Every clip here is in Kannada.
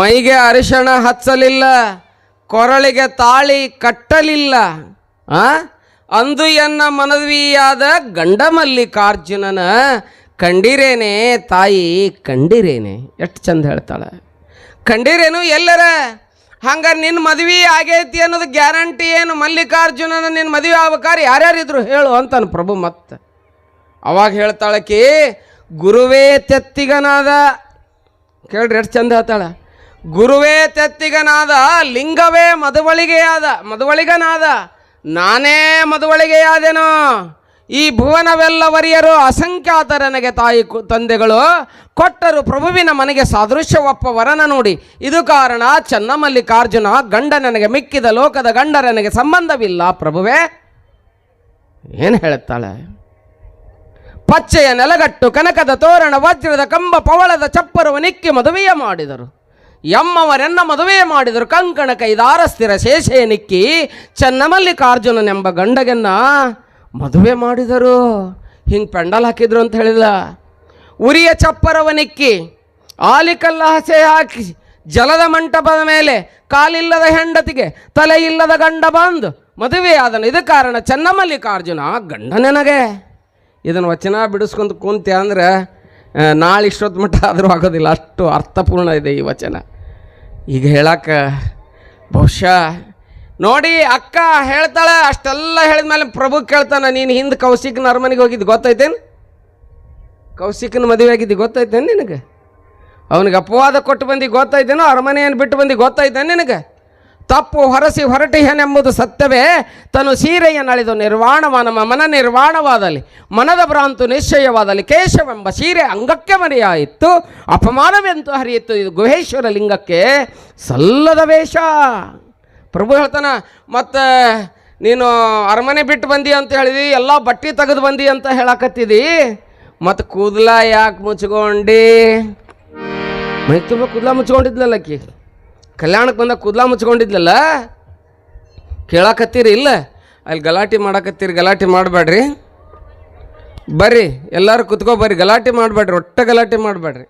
ಮೈಗೆ ಅರಿಶಣ ಹಚ್ಚಲಿಲ್ಲ, ಕೊರಳಿಗೆ ತಾಳಿ ಕಟ್ಟಲಿಲ್ಲ. ಆ? ಅಂದು ಎನ್ನ ಮನವಿಯಾದ ಗಂಡ ಮಲ್ಲಿಕಾರ್ಜುನನ ಕಂಡಿರೇನೆ ತಾಯಿ, ಕಂಡಿರೇನೆ ಎಷ್ಟು ಚಂದ ಹೇಳ್ತಾಳೆ. ಕಂಡಿರೇನು ಎಲ್ಲರ? ಹಂಗಾರೆ ನಿನ್ನ ಮದುವೆ ಆಗೈತಿ ಅನ್ನೋದು ಗ್ಯಾರಂಟಿ ಏನು? ಮಲ್ಲಿಕಾರ್ಜುನನ ನಿನ್ನ ಮದುವೆ ಆಗ್ಬೇಕಾರೆ ಯಾರ್ಯಾರಿದ್ರು ಹೇಳು ಅಂತಾನೆ ಪ್ರಭು ಮತ್ತೆ. ಅವಾಗ ಹೇಳ್ತಾಳಕಿ ಗುರುವೇ ತೆತ್ತಿಗನಾದ. ಕೇಳ್ರಿ ಎಷ್ಟು ಚಂದ ಹೇಳ್ತಾಳ. ಗುರುವೇ ತೆತ್ತಿಗನಾದ, ಲಿಂಗವೇ ಮದುವಳಿಗೆಯಾದ, ಮದುವಳಿಗನಾದ, ನಾನೇ ಮದುವಳಿಗೆಯಾದೆನೋ? ಈ ಭುವನವೆಲ್ಲವರಿಯರು ಅಸಂಖ್ಯಾತ ನನಗೆ ತಾಯಿ ತಂದೆಗಳು ಕೊಟ್ಟರು ಪ್ರಭುವಿನ ಮನೆಗೆ ಸಾದೃಶ್ಯ ಒಪ್ಪ ವರನ ನೋಡಿ. ಇದು ಕಾರಣ ಚನ್ನಮಲ್ಲಿಕಾರ್ಜುನ ಗಂಡ ನನಗೆ ಮಿಕ್ಕಿದ ಲೋಕದ ಗಂಡ ನನಗೆ ಸಂಬಂಧವಿಲ್ಲ ಪ್ರಭುವೇ. ಏನು ಹೇಳುತ್ತಾಳೆ ಪಚ್ಚೆಯ ನೆಲಗಟ್ಟು, ಕನಕದ ತೋರಣ, ವಜ್ರದ ಕಂಬ, ಪವಳದ ಚಪ್ಪರವ ನಿಕ್ಕಿ ಮದುವೆಯ ಮಾಡಿದರು. ಎಮ್ಮವರೆನ್ನ ಮದುವೆ ಮಾಡಿದರು ಕಂಕಣ ಕೈದಾರ ಸ್ಥಿರ ಶೇಷೇನಿಕ್ಕಿ ಚನ್ನಮಲ್ಲಿಕಾರ್ಜುನನೆಂಬ ಗಂಡಗೆನ್ನ ಮದುವೆ ಮಾಡಿದರು. ಹಿಂಗೆ ಪೆಂಡಲ್ ಹಾಕಿದ್ರು ಅಂತ ಹೇಳಿಲ್ಲ ಉರಿಯ ಚಪ್ಪರವ ನಿಕ್ಕಿ, ಆಲಿಕಲ್ಲ ಹಸೆ ಹಾಕಿ, ಜಲದ ಮಂಟಪದ ಮೇಲೆ ಕಾಲಿಲ್ಲದ ಹೆಂಡತಿಗೆ ತಲೆ ಇಲ್ಲದ ಗಂಡ ಬಂದು ಮದುವೆಯಾದನು ಇದು ಕಾರಣ ಚನ್ನಮಲ್ಲಿಕಾರ್ಜುನ ಗಂಡ ನನಗೆ. ಇದನ್ನು ವಚನ ಬಿಡಿಸ್ಕೊಂಡು ಕುಂತೆ ಅಂದ್ರೆ ನಾಳೆ ಇಷ್ಟೊತ್ತು ಮಟ್ಟ ಆದರೂ ಆಗೋದಿಲ್ಲ. ಅಷ್ಟು ಅರ್ಥಪೂರ್ಣ ಇದೆ ಈ ವಚನ. ಈಗ ಹೇಳಕ್ಕ ಬಹುಶಃ ನೋಡಿ ಅಕ್ಕ ಹೇಳ್ತಾಳೆ, ಅಷ್ಟೆಲ್ಲ ಹೇಳಿದ್ಮೇಲೆ ಪ್ರಭು ಕೇಳ್ತಾನೆ, ನೀನು ಹಿಂದೆ ಕೌಶಿಕನ ಅರಮನೆಗೆ ಹೋಗಿದ್ದು ಗೊತ್ತೈತೇನು? ಕೌಶಿಕನ ಮದುವೆ ಆಗಿದ್ದು ಗೊತ್ತೈತೇನು ನಿನಗೆ? ಅವನಿಗೆ ಅಪವಾದ ಕೊಟ್ಟು ಬಂದು ಗೊತ್ತಾಯ್ತೇನೋ ಅರಮನೆಯನ್ನು ಬಿಟ್ಟು ಬಂದು ಗೊತ್ತಾಯ್ತೇನು ನಿನಗೆ? ತಪ್ಪು ಹೊರಸಿ ಹೊರಟಿಹನೆಂಬುದು ಸತ್ಯವೇ. ತನು ಸೀರೆಯ ನಳಿದು ನಿರ್ವಾಣವಾನ ಮನ ನಿರ್ವಾಣವಾದಲ್ಲಿ, ಮನದ ಭ್ರಾಂತು ನಿಶ್ಚಯವಾದಲ್ಲಿ ಕೇಶವೆಂಬ ಸೀರೆ ಅಂಗಕ್ಕೆ ಮರೆಯಾಯಿತು. ಅಪಮಾನವೆಂತು ಹರಿಯಿತು. ಇದು ಗುಹೇಶ್ವರ ಲಿಂಗಕ್ಕೆ ಸಲ್ಲದ ವೇಷ. ಪ್ರಭು ಹೇಳ್ತಾನ, ಮತ್ತು ನೀನು ಅರಮನೆ ಬಿಟ್ಟು ಬಂದಿ ಅಂತ ಹೇಳಿದಿ? ಎಲ್ಲ ಬಟ್ಟೆ ತೆಗೆದು ಬಂದಿ ಅಂತ ಹೇಳಕತ್ತಿದಿ? ಮತ್ತು ಕೂದಲ ಯಾಕೆ ಮುಚ್ಕೊಂಡಿ? ಮೈ ತುಂಬ ಕೂದಲ ಮುಚ್ಕೊಂಡಿದ್ಲಲ್ಲ ಆಕಿ ಕಲ್ಯಾಣಕ್ಕೆ ಬಂದಾಗ ಕೂದಲ ಮುಚ್ಕೊಂಡಿದ್ಲಲ್ಲ? ಕೇಳಾಕತ್ತೀರಿ ಇಲ್ಲ? ಅಲ್ಲಿ ಗಲಾಟೆ ಮಾಡಾಕತ್ತೀರಿ, ಗಲಾಟೆ ಮಾಡಬೇಡ್ರಿ. ಬರ್ರಿ, ಎಲ್ಲರೂ ಕುತ್ಕೋ ಬರ್ರಿ, ಗಲಾಟೆ ಮಾಡಬೇಡ್ರಿ ಒಟ್ಟ ಗಲಾಟೆ ಮಾಡಬೇಡ್ರಿ.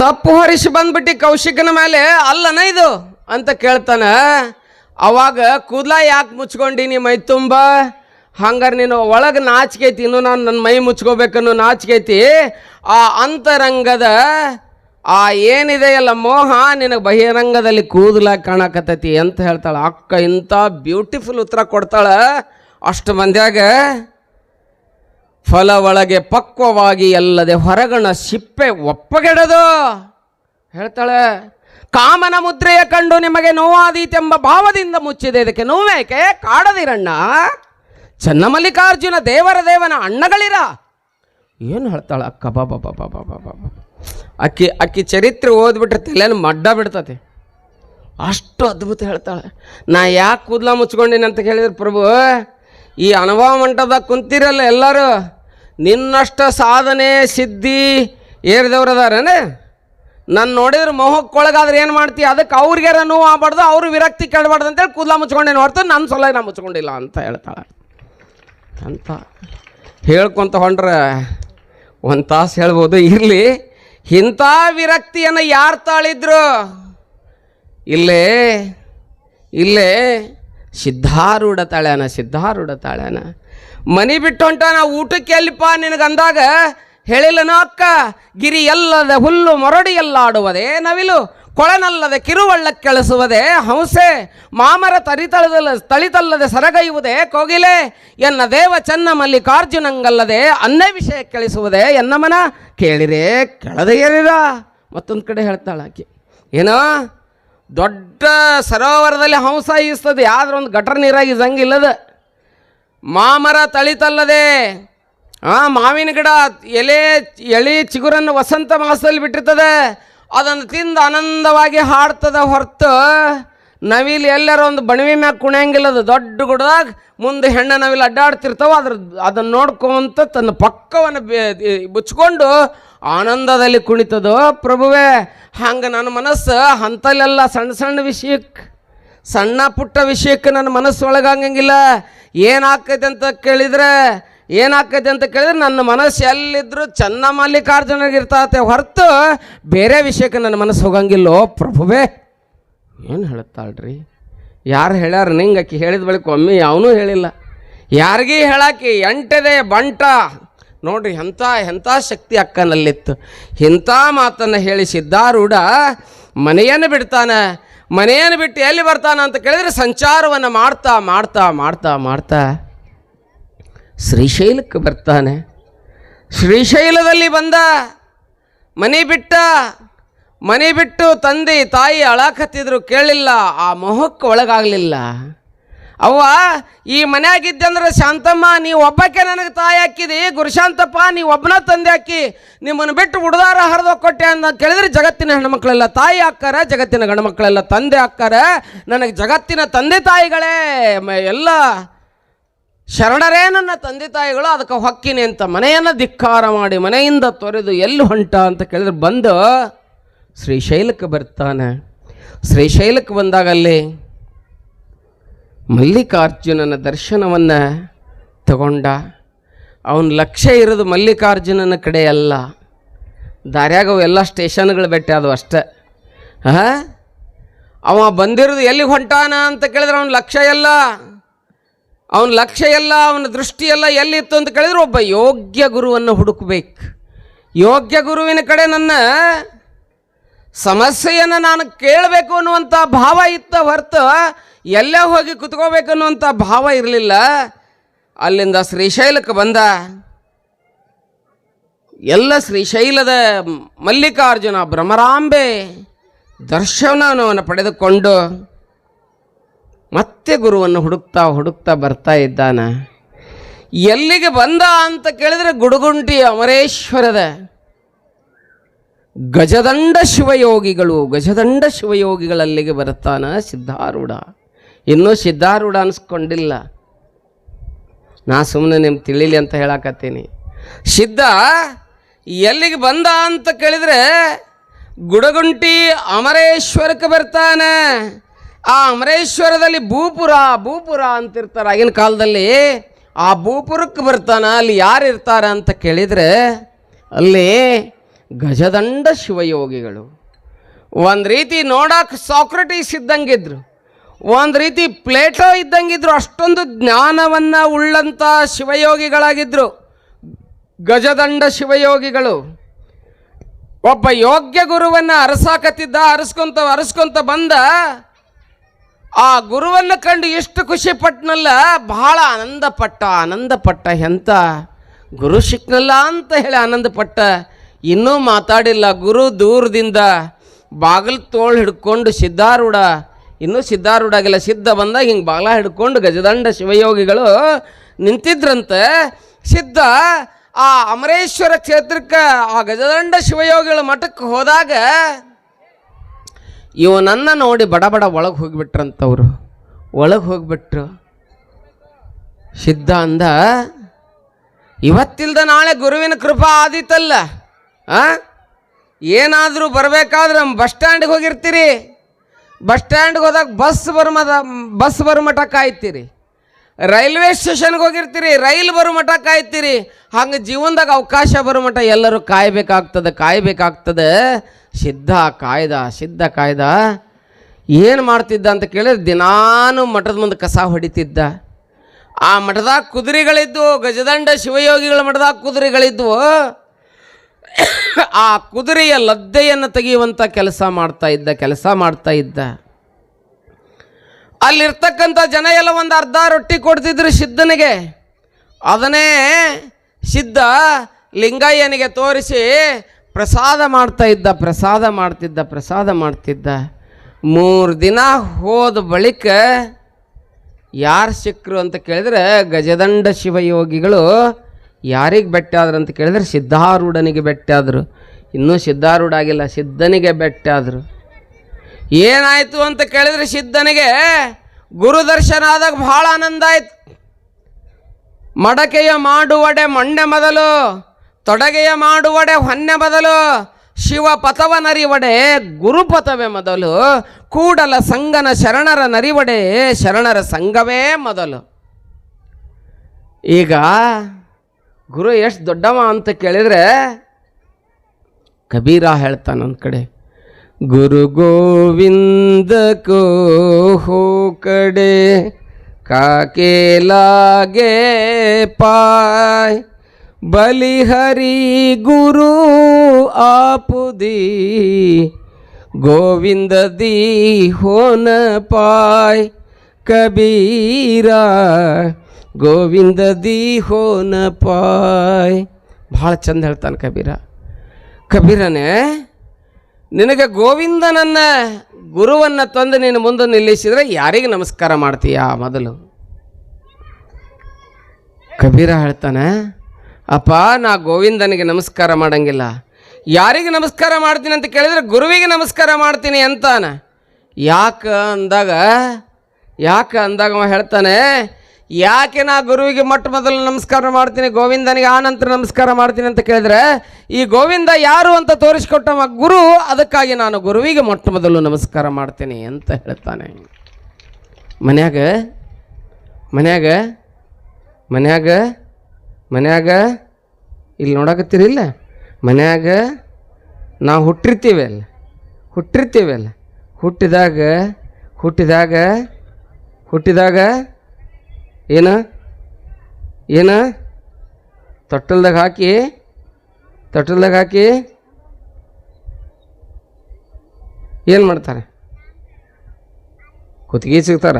ತಪ್ಪು ಹೊರಿಸಿ ಬಂದ್ಬಿಟ್ಟು ಕೌಶಿಕನ ಮೇಲೆ ಅಲ್ಲನ ಇದು ಅಂತ ಕೇಳ್ತಾನ? ಅವಾಗ ಕೂದಲ ಯಾಕೆ ಮುಚ್ಕೊಂಡಿನಿ ಮೈ ತುಂಬ? ಹಂಗಾರೆ ನೀನು ಒಳಗೆ ನಾಚಿಕೈತಿ, ಇನ್ನು ನಾನು ನನ್ನ ಮೈ ಮುಚ್ಕೋಬೇಕನ್ನೋ ನಾಚಿಕೈತಿ. ಆ ಅಂತರಂಗದ ಆ ಏನಿದೆಯಲ್ಲ ಮೋಹ, ನಿನಗೆ ಬಹಿರಂಗದಲ್ಲಿ ಕೂದಲ ಕಾಣಕತ್ತೈತಿ ಅಂತ ಹೇಳ್ತಾಳೆ. ಅಕ್ಕ ಇಂಥ ಬ್ಯೂಟಿಫುಲ್ ಉತ್ತರ ಕೊಡ್ತಾಳೆ. ಅಷ್ಟು ಮಂದ್ಯಾಗ ಫಲ ಒಳಗೆ ಪಕ್ವವಾಗಿ ಅಲ್ಲದೆ ಹೊರಗಣ ಸಿಪ್ಪೆ ಒಪ್ಪಗೆಡದು. ಹೇಳ್ತಾಳೆ ಕಾಮನ ಮುದ್ರೆಯ ಕಂಡು ನಿಮಗೆ ನೋವಾದೀತೆಂಬ ಭಾವದಿಂದ ಮುಚ್ಚಿದೆ. ಇದಕ್ಕೆ ನೋವೇಕೆ? ಕಾಡದಿರಣ್ಣ. ಚನ್ನಮಲ್ಲಿಕಾರ್ಜುನ ದೇವರ ದೇವನ ಅಣ್ಣಗಳಿರ? ಏನು ಹೇಳ್ತಾಳೆ ಅಕ್ಕ? ಬಾ ಬಾ ಬಾಬಾ ಬಾಬಾ ಅಕ್ಕಿ ಅಕ್ಕಿ ಚರಿತ್ರೆ ಓದ್ಬಿಟ್ರೆ ತಲೆಯನ್ನು ಮಡ್ಡ ಬಿಡ್ತತೆ ಅಷ್ಟು ಅದ್ಭುತ ಹೇಳ್ತಾಳೆ. ನಾ ಯಾಕೆ ಕೂದಲ ಮುಚ್ಕೊಂಡಿನಿ ಅಂತ ಕೇಳಿದ್ರೆ ಪ್ರಭು, ಈ ಅನುಭವ ಮಂಟಪದಾಗ ಕುಂತಿರಲ್ಲ ಎಲ್ಲರೂ, ನಿನ್ನಷ್ಟ ಸಾಧನೆ, ಸಿದ್ಧಿ ಏರಿದವ್ರು ನಾನು ನೋಡಿದ್ರೆ ಮೊಹಕ್ಕೊಳಗಾದ್ರೆ ಏನು ಮಾಡ್ತೀಯ ಅದಕ್ಕೆ ಅವ್ರಿಗಾರ ನೋವು ಆಗ್ಬಾರ್ದು, ಅವ್ರು ವಿರಕ್ತಿ ಕೇಳಬಾರ್ದು ಅಂತೇಳಿ ಕೂದಲ ಮುಚ್ಕೊಂಡೇನು ಹೊರ್ತು ನನ್ನ ಸಲ ನಾನು ಮುಚ್ಕೊಂಡಿಲ್ಲ ಅಂತ ಹೇಳ್ತಾಳೆ. ಅಂತ ಹೇಳ್ಕೊಂತ ಹೊಂಡ್ರೆ ಒಂದು ತಾಸು ಹೇಳ್ಬೋದು, ಇರಲಿ. ಇಂಥ ವಿರಕ್ತಿಯನ್ನು ಯಾರು ತಾಳಿದ್ರು? ಇಲ್ಲೇ ಇಲ್ಲೇ ಸಿದ್ಧಾರೂಢ ತಾಳ್ಯಾನ ಸಿದ್ಧಾರೂಢ ತಾಳ್ಯಾನ. ಮನಿ ಬಿಟ್ಟು ಹೊಂಟ ನಾವು ಊಟಕ್ಕೆ ಎಲ್ಲಿಪ್ಪ ನಿನಗಂದಾಗ ಹೇಳಿಲ್ಲನೋ ಅಕ್ಕ? ಗಿರಿ ಎಲ್ಲದ ಹುಲ್ಲು ಮೊರಡಿಯಲ್ಲಾಡುವುದೇ? ನವಿಲು ಕೊಳನಲ್ಲದೆ ಕಿರುವಳ್ಳ ಕೆಳಿಸುವುದೇ? ಹಂಸೆ ಮಾಮರ ತರಿತಳದಲ್ಲ, ತಳಿತಲ್ಲದೆ ಸರಗೈಯುವುದೇ? ಕೋಗಿಲೆ ಎನ್ನ ದೇವ ಚೆನ್ನ ಮಲ್ಲಿಕಾರ್ಜುನಂಗಲ್ಲದೆ ಅನ್ನ ವಿಷಯ ಕೆಳಿಸುವುದೇ? ಎನ್ನ ಮನ? ಕೇಳಿರೇ ಏರಿರ ಮತ್ತೊಂದು ಕಡೆ ಹೇಳ್ತಾಳೆ ಆಕೆ. ಏನೋ ದೊಡ್ಡ ಸರೋವರದಲ್ಲಿ ಹಂಸ ಈಸ್ತದೆ ಆದ್ರೆ ಒಂದು ಗಟರ್ ನೀರಾಗಿ ಇಲ್ಲದ. ಮಾಮರ ತಳಿತಲ್ಲದೆ ಆ ಮಾವಿನ ಗಿಡ ಎಲೆ, ಎಳೆ, ಚಿಗುರನ್ನು ವಸಂತ ಮಾಸದಲ್ಲಿ ಬಿಟ್ಟಿರ್ತದೆ. ಅದನ್ನು ತಿಂದು ಆನಂದವಾಗಿ ಹಾಡ್ತದ ಹೊರತು ನವಿಲು ಎಲ್ಲರ ಒಂದು ಬಣವಿ ಮ್ಯಾಗ ಕುಣಿಯಂಗಿಲ್ಲದ ದೊಡ್ಡ ಗುಡದಾಗ ಮುಂದೆ ಹೆಣ್ಣ ನವಿಲು ಅಡ್ಡಾಡ್ತಿರ್ತಾವ. ಅದ್ರ, ಅದನ್ನು ನೋಡ್ಕೊಂತ ತನ್ನ ಪಕ್ಕವನ್ನು ಬುಚ್ಕೊಂಡು ಆನಂದದಲ್ಲಿ ಕುಣಿತದೋ. ಪ್ರಭುವೇ, ಹಂಗೆ ನನ್ನ ಮನಸ್ಸು ಅಂಥಲ್ಲೆಲ್ಲ ಸಣ್ಣ ಸಣ್ಣ ವಿಷಯಕ್ಕೆ, ಸಣ್ಣ ಪುಟ್ಟ ವಿಷಯಕ್ಕೆ ನನ್ನ ಮನಸ್ಸು ಒಳಗಂಗಿಲ್ಲ ಏನಾಗ್ತೈತೆ ಅಂತ ಕೇಳಿದ್ರೆ ಏನಾಗ್ತೈತೆ ಅಂತ ಕೇಳಿದ್ರೆ ನನ್ನ ಮನಸ್ಸು ಎಲ್ಲಿದ್ರು ಚನ್ನ ಮಲ್ಲಿಕಾರ್ಜುನಿಗಿರ್ತಾತೆ ಹೊರತು ಬೇರೆ ವಿಷಯಕ್ಕೆ ನನ್ನ ಮನಸ್ಸು ಹೋಗಂಗಿಲ್ಲೋ ಪ್ರಭುವೇ. ಏನು ಹೇಳುತ್ತಾಳ್ರಿ? ಯಾರು ಹೇಳ್ಯಾರ ನಿಂಗೆ ಆಕೆ ಹೇಳಿದ ಬಳಿಕ ಒಮ್ಮೆ ಯಾವನೂ ಹೇಳಿಲ್ಲ. ಯಾರಿಗೀ ಹೇಳಾಕಿ ಎಂಟದೆ ಬಂಟ. ನೋಡ್ರಿ, ಎಂಥ ಎಂಥ ಶಕ್ತಿ ಅಕ್ಕನಲ್ಲಿತ್ತು. ಇಂಥ ಮಾತನ್ನು ಹೇಳಿ ಸಿದ್ಧಾರೂಢ ಮನೆಯನ್ನು ಬಿಡ್ತಾನೆ. ಮನೆಯನ್ನು ಬಿಟ್ಟು ಎಲ್ಲಿ ಬರ್ತಾನ ಅಂತ ಕೇಳಿದ್ರೆ ಸಂಚಾರವನ್ನು ಮಾಡ್ತಾ ಮಾಡ್ತಾ ಮಾಡ್ತಾ ಮಾಡ್ತಾ ಶ್ರೀಶೈಲಕ್ಕೆ ಬರ್ತಾನೆ. ಶ್ರೀಶೈಲದಲ್ಲಿ ಬಂದ ಮನೆ ಬಿಟ್ಟ, ಮನೆ ಬಿಟ್ಟು ತಂದೆ, ತಾಯಿ ಅಳಾಕತ್ತಿದ್ರು, ಕೇಳಿಲ್ಲ, ಆ ಮೊಹಕ್ಕೆ ಒಳಗಾಗಲಿಲ್ಲ. ಅವ್ವ, ಈ ಮನೆಯಾಗಿದ್ದಂದ್ರೆ ಶಾಂತಮ್ಮ, ನೀವು ಒಬ್ಬಕ್ಕೆ ನನಗೆ ತಾಯಿ ಹಾಕಿದಿ, ಗುರುಶಾಂತಪ್ಪ, ನೀವು ಒಬ್ಬನ ತಂದೆ ಹಾಕಿ, ನಿಮ್ಮನ್ನು ಬಿಟ್ಟು ಉಡ್ದಾರ ಹರಿದು ಕೊಟ್ಟೆ ಅಂತ ಕೇಳಿದ್ರೆ ಜಗತ್ತಿನ ಹೆಣ್ಮಕ್ಳೆಲ್ಲ ತಾಯಿ ಹಾಕಾರ ಜಗತ್ತಿನ ಗಂಡ್ಮಕ್ಳೆಲ್ಲ ತಂದೆ ಹಾಕಾರ ನನಗೆ ಜಗತ್ತಿನ ತಂದೆ ತಾಯಿಗಳೇ ಎಲ್ಲ ಶರಣರೇ ನನ್ನ ತಂದೆ ತಾಯಿಗಳು, ಅದಕ್ಕೆ ಹೊಕ್ಕಿನಿ ಅಂತ ಮನೆಯನ್ನು ಧಿಕ್ಕಾರ ಮಾಡಿ ಮನೆಯಿಂದ ತೊರೆದು ಎಲ್ಲಿ ಹೊಂಟ ಅಂತ ಕೇಳಿದ್ರೆ ಬಂದು ಶ್ರೀಶೈಲಕ್ಕೆ ಬರ್ತಾನೆ. ಶ್ರೀಶೈಲಕ್ಕೆ ಬಂದಾಗ ಅಲ್ಲಿ ಮಲ್ಲಿಕಾರ್ಜುನನ ದರ್ಶನವನ್ನು ತಗೊಂಡ. ಅವನ ಲಕ್ಷ್ಯ ಇರೋದು ಮಲ್ಲಿಕಾರ್ಜುನನ ಕಡೆ ಅಲ್ಲ. ದಾರ್ಯಾಗ ಎಲ್ಲ ಸ್ಟೇಷನ್ಗಳು ಬೆಟ್ಟ ಅದು ಅಷ್ಟೆ. ಹಾಂ? ಅವ ಬಂದಿರೋದು ಎಲ್ಲಿಗೆ ಹೊಂಟಾನ ಅಂತ ಕೇಳಿದ್ರೆ ಅವನ ಲಕ್ಷ್ಯ ಎಲ್ಲ ಅವನ ಲಕ್ಷ್ಯ ಎಲ್ಲ ಅವನ ದೃಷ್ಟಿಯೆಲ್ಲ ಎಲ್ಲಿತ್ತು ಅಂತ ಕೇಳಿದ್ರೆ ಒಬ್ಬ ಯೋಗ್ಯ ಗುರುವನ್ನು ಹುಡುಕಬೇಕು. ಯೋಗ್ಯ ಗುರುವಿನ ಕಡೆ ನನ್ನ ಸಮಸ್ಯೆಯನ್ನು ನಾನು ಕೇಳಬೇಕು ಅನ್ನುವಂಥ ಭಾವ ಇತ್ತ ಹೊರತು ಎಲ್ಲೇ ಹೋಗಿ ಕುತ್ಕೋಬೇಕು ಅನ್ನುವಂಥ ಭಾವ ಇರಲಿಲ್ಲ. ಅಲ್ಲಿಂದ ಶ್ರೀಶೈಲಕ್ಕೆ ಬಂದ. ಎಲ್ಲ ಶ್ರೀಶೈಲದ ಮಲ್ಲಿಕಾರ್ಜುನ ಭ್ರಮರಾಂಬೆ ದರ್ಶನವನ್ನು ಪಡೆದುಕೊಂಡು ಮತ್ತೆ ಗುರುವನ್ನು ಹುಡುಕ್ತಾ ಹುಡುಕ್ತಾ ಬರ್ತಾ ಇದ್ದಾನ. ಎಲ್ಲಿಗೆ ಬಂದ ಅಂತ ಕೇಳಿದ್ರೆ ಗುಡುಗುಂಟಿ ಅಮರೇಶ್ವರದ ಗಜದಂಡ ಶಿವಯೋಗಿಗಳು, ಗಜದಂಡ ಶಿವಯೋಗಿಗಳಲ್ಲಿಗೆ ಬರ್ತಾನ ಸಿದ್ಧಾರೂಢ. ಇನ್ನೂ ಸಿದ್ಧಾರೂಢ ಅನ್ಸ್ಕೊಂಡಿಲ್ಲ. ನಾ ಸುಮ್ಮನೆ ನಿಮ್ಗೆ ತಿಳಿಲಿ ಅಂತ ಹೇಳಕತ್ತೀನಿ. ಸಿದ್ಧ, ಎಲ್ಲಿಗೆ ಬಂದ ಅಂತ ಕೇಳಿದ್ರೆ ಗುಡಗುಂಟಿ ಅಮರೇಶ್ವರಕ್ಕೆ ಬರ್ತಾನೆ. ಆ ಅಮರೇಶ್ವರದಲ್ಲಿ ಭೂಪುರ ಭೂಪುರ ಅಂತಿರ್ತಾರೆ. ಆಗಿನ ಕಾಲದಲ್ಲಿ ಆ ಭೂಪುರಕ್ಕೆ ಬರ್ತಾನ, ಅಲ್ಲಿ ಯಾರು ಇರ್ತಾರ ಅಂತ ಕೇಳಿದರೆ ಅಲ್ಲಿ ಗಜದಂಡ ಶಿವಯೋಗಿಗಳು. ಒಂದು ರೀತಿ ನೋಡಕ್ಕೆ ಸಾಕ್ರಟೀಸ್ ಇದ್ದಂಗಿದ್ರು. ಒಂದು ರೀತಿ ಪ್ಲೇಟೋ ಇದ್ದಂಗಿದ್ರು. ಅಷ್ಟೊಂದು ಜ್ಞಾನವನ್ನು ಉಳ್ಳಂಥ ಶಿವಯೋಗಿಗಳಾಗಿದ್ದರು ಗಜದಂಡ ಶಿವಯೋಗಿಗಳು. ಒಬ್ಬ ಯೋಗ್ಯ ಗುರುವನ್ನು ಅರಸಾಕತ್ತಿದ್ದ, ಅರಸ್ಕೊಂತ ಅರಸ್ಕೊಂತ ಬಂದ ಆ ಗುರುವನ್ನು ಕಂಡು ಎಷ್ಟು ಖುಷಿ ಪಟ್ಟನಲ್ಲ ಬಹಳ ಆನಂದ ಪಟ್ಟ, ಆನಂದ ಎಂತ. ಗುರು ಸಿಕ್ನಲ್ಲ ಅಂತ ಹೇಳಿ ಆನಂದ ಪಟ್ಟ. ಇನ್ನೂ ಮಾತಾಡಿಲ್ಲ, ಗುರು ದೂರದಿಂದ ಬಾಗಿಲು ತೋಳು ಹಿಡ್ಕೊಂಡು ಸಿದ್ಧಾರೂಢ. ಇನ್ನೂ ಸಿದ್ಧಾರೂಢ ಆಗಿಲ್ಲ ಸಿದ್ಧ ಬಂದಾಗ ಹಿಂಗೆ ಬಾಗಲ ಹಿಡ್ಕೊಂಡು ಗಜದಂಡ ಶಿವಯೋಗಿಗಳು ನಿಂತಿದ್ರಂತೆ. ಸಿದ್ಧ ಆ ಅಮರೇಶ್ವರ ಕ್ಷೇತ್ರಕ್ಕೆ ಆ ಗಜದಂಡ ಶಿವಯೋಗಿಗಳ ಮಠಕ್ಕೆ ಹೋದಾಗ ಇವನನ್ನು ನೋಡಿ ಬಡ ಬಡ ಒಳಗೆ ಹೋಗಿಬಿಟ್ರಂತವ್ರು. ಒಳಗೆ ಹೋಗಿಬಿಟ್ರು. ಸಿದ್ಧ ಅಂದ, ಇವತ್ತಿಲ್ದ ನಾಳೆ ಗುರುವಿನ ಕೃಪಾ ಆದಿತ್ತಲ್ಲ ಏನಾದರೂ ಬರಬೇಕಾದ್ರೆ ಬಸ್ ಸ್ಟ್ಯಾಂಡ್ಗೆ ಹೋಗಿರ್ತೀರಿ. ಬಸ್ ಸ್ಟ್ಯಾಂಡ್ಗೆ ಹೋದಾಗ ಬಸ್ ಬರ್ಮದ, ಬಸ್ ಬರ್ಮಟ ಕಾಯ್ತೀರಿ. ರೈಲ್ವೆ ಸ್ಟೇಷನ್ಗೆ ಹೋಗಿರ್ತೀರಿ, ರೈಲ್ ಬರೋ ಮಠ ಕಾಯ್ತೀರಿ. ಹಂಗೆ ಜೀವನದಾಗ ಅವಕಾಶ ಬರೋ ಮಠ ಎಲ್ಲರೂ ಕಾಯಬೇಕಾಗ್ತದೆ ಕಾಯಬೇಕಾಗ್ತದೆ. ಸಿದ್ಧ ಕಾಯ್ದ ಸಿದ್ಧ ಕಾಯ್ದ. ಏನು ಮಾಡ್ತಿದ್ದ ಅಂತ ಕೇಳಿದ್ರೆ ದಿನಾನು ಮಠದ ಮುಂದೆ ಕಸ ಹೊಡಿತಿದ್ದ. ಆ ಮಠದಾಗ ಕುದುರೆಗಳಿದ್ದವು ಗಜದಂಡ ಶಿವಯೋಗಿಗಳ ಮಠದಾಗ ಕುದುರೆಗಳಿದ್ವು. ಆ ಕುದುರೆಯ ಲದ್ದೆಯನ್ನು ತೆಗೆಯುವಂಥ ಕೆಲಸ ಮಾಡ್ತಾ ಇದ್ದ, ಕೆಲಸ ಮಾಡ್ತಾ ಇದ್ದ. ಅಲ್ಲಿರ್ತಕ್ಕಂಥ ಜನ ಎಲ್ಲ ಒಂದು ಅರ್ಧ ರೊಟ್ಟಿ ಕೊಡ್ತಿದ್ರು ಸಿದ್ಧನಿಗೆ. ಅದನ್ನೇ ಸಿದ್ಧ ಲಿಂಗಯ್ಯನಿಗೆ ತೋರಿಸಿ ಪ್ರಸಾದ ಮಾಡ್ತಾ ಇದ್ದ, ಪ್ರಸಾದ ಮಾಡ್ತಿದ್ದ ಪ್ರಸಾದ ಮಾಡ್ತಿದ್ದ. ಮೂರು ದಿನ ಹೋದ ಬಳಿಕ ಯಾರು ಸಿಕ್ಕರು ಅಂತ ಕೇಳಿದ್ರೆ ಗಜದಂಡ ಶಿವಯೋಗಿಗಳು ಯಾರಿಗೆ ಬೆಟ್ಟಾದ್ರು ಅಂತ ಕೇಳಿದ್ರೆ ಸಿದ್ಧಾರೂಢನಿಗೆ ಬೆಟ್ಟ ಆದರು ಇನ್ನೂ ಸಿದ್ಧಾರೂಢ ಆಗಿಲ್ಲ, ಸಿದ್ಧನಿಗೆ ಬೆಟ್ಟ ಆದರು ಏನಾಯಿತು ಅಂತ ಕೇಳಿದ್ರೆ ಸಿದ್ಧನಿಗೆ ಗುರು ದರ್ಶನ ಆದಾಗ ಭಾಳ ಆನಂದ ಆಯ್ತು. ಮಡಕೆಯ ಮಾಡುವಡೆ ಮಂಡೆ ಮೊದಲು, ತೊಡಗೆಯ ಮಾಡುವಡೆ ಹೊನ್ನೆ ಮೊದಲು, ಶಿವ ಪಥವ ನರಿವಡೆ ಗುರುಪಥವೇ ಮೊದಲು, ಕೂಡಲ ಸಂಗನ ಶರಣರ ನರಿವಡೆ ಶರಣರ ಸಂಘವೇ ಮೊದಲು. ಈಗ ಗುರು ಎಷ್ಟು ದೊಡ್ಡವ ಅಂತ ಕೇಳಿದ್ರೆ ಕಬೀರ ಹೇಳ್ತಾನೆ ಒಂದು ಕಡೆ ಗುರು ಗೋವಿಂದ ಕೋ ಹೋ ಕಡೆ ಕಾಕೆ ಲಾಗೆ ಪಾಯ್ ಬಲಿಹರಿ ಗುರು ಆಪುದಿ ಗೋವಿಂದ ದಿ ಹೋನ ಪಾಯ್ ಕಬೀರ ಗೋವಿಂದ ದಿ ಹೋನ ಪಾಯ್ ಭಾಳ ಚಂದ ಹೇಳ್ತಾನೆ ಕಬೀರ ಕಬೀರನೇ ನಿನಗೆ ಗೋವಿಂದನನ್ನ ಗುರುವನ್ನು ತಂದು ನೀನು ಮುಂದೆ ನಿಲ್ಲಿಸಿದರೆ ಯಾರಿಗೆ ನಮಸ್ಕಾರ ಮಾಡ್ತೀಯಾ ಮೊದಲು? ಕಬೀರ ಹೇಳ್ತಾನೆ, ಅಪ್ಪ, ನಾ ಗೋವಿಂದನಿಗೆ ನಮಸ್ಕಾರ ಮಾಡಂಗಿಲ್ಲ. ಯಾರಿಗೆ ನಮಸ್ಕಾರ ಮಾಡ್ತೀನಿ ಅಂತ ಕೇಳಿದ್ರೆ ಗುರುವಿಗೆ ನಮಸ್ಕಾರ ಮಾಡ್ತೀನಿ ಅಂತಾನೆ. ಯಾಕೆ? ಅಂದಾಗ ಯಾಕೆ? ಅಂದಾಗ ಅವ ಹೇಳ್ತಾನೆ ಯಾಕೆ ನಾ ಗುರುವಿಗೆ ಮೊಟ್ಟ ಮೊದಲು ನಮಸ್ಕಾರ ಮಾಡ್ತೀನಿ, ಗೋವಿಂದನಿಗೆ ಆ ನಂತರ ನಮಸ್ಕಾರ ಮಾಡ್ತೀನಿ ಅಂತ ಕೇಳಿದ್ರೆ, ಈ ಗೋವಿಂದ ಯಾರು ಅಂತ ತೋರಿಸಿಕೊಟ್ಟ ಗುರು, ಅದಕ್ಕಾಗಿ ನಾನು ಗುರುವಿಗೆ ಮೊಟ್ಟ ಮೊದಲು ನಮಸ್ಕಾರ ಮಾಡ್ತೀನಿ ಅಂತ ಹೇಳ್ತಾನೆ. ಮನ್ಯಾಗ ಮನ್ಯಾಗ ಮನ್ಯಾಗ ಮನ್ಯಾಗ, ಇಲ್ಲಿ ನೋಡಕತ್ತೀರಿಲ್ಲ ಮನ್ಯಾಗ ನಾವು ಹುಟ್ಟಿರ್ತೀವಿ ಅಲ್ಲ? ಹುಟ್ಟಿರ್ತೀವಿ ಅಲ್ಲ? ಹುಟ್ಟಿದಾಗ ಹುಟ್ಟಿದಾಗ ಹುಟ್ಟಿದಾಗ ಏನು? ಏನು? ತೊಟ್ಟಲ್ದಾಗ ಹಾಕಿ ತೊಟ್ಟಲ್ದಾಗ ಹಾಕಿ. ಏನು ಮಾಡ್ತಾರೆ? ಕುತ್ತಿಗೆ ಸಿಗ್ತಾರ?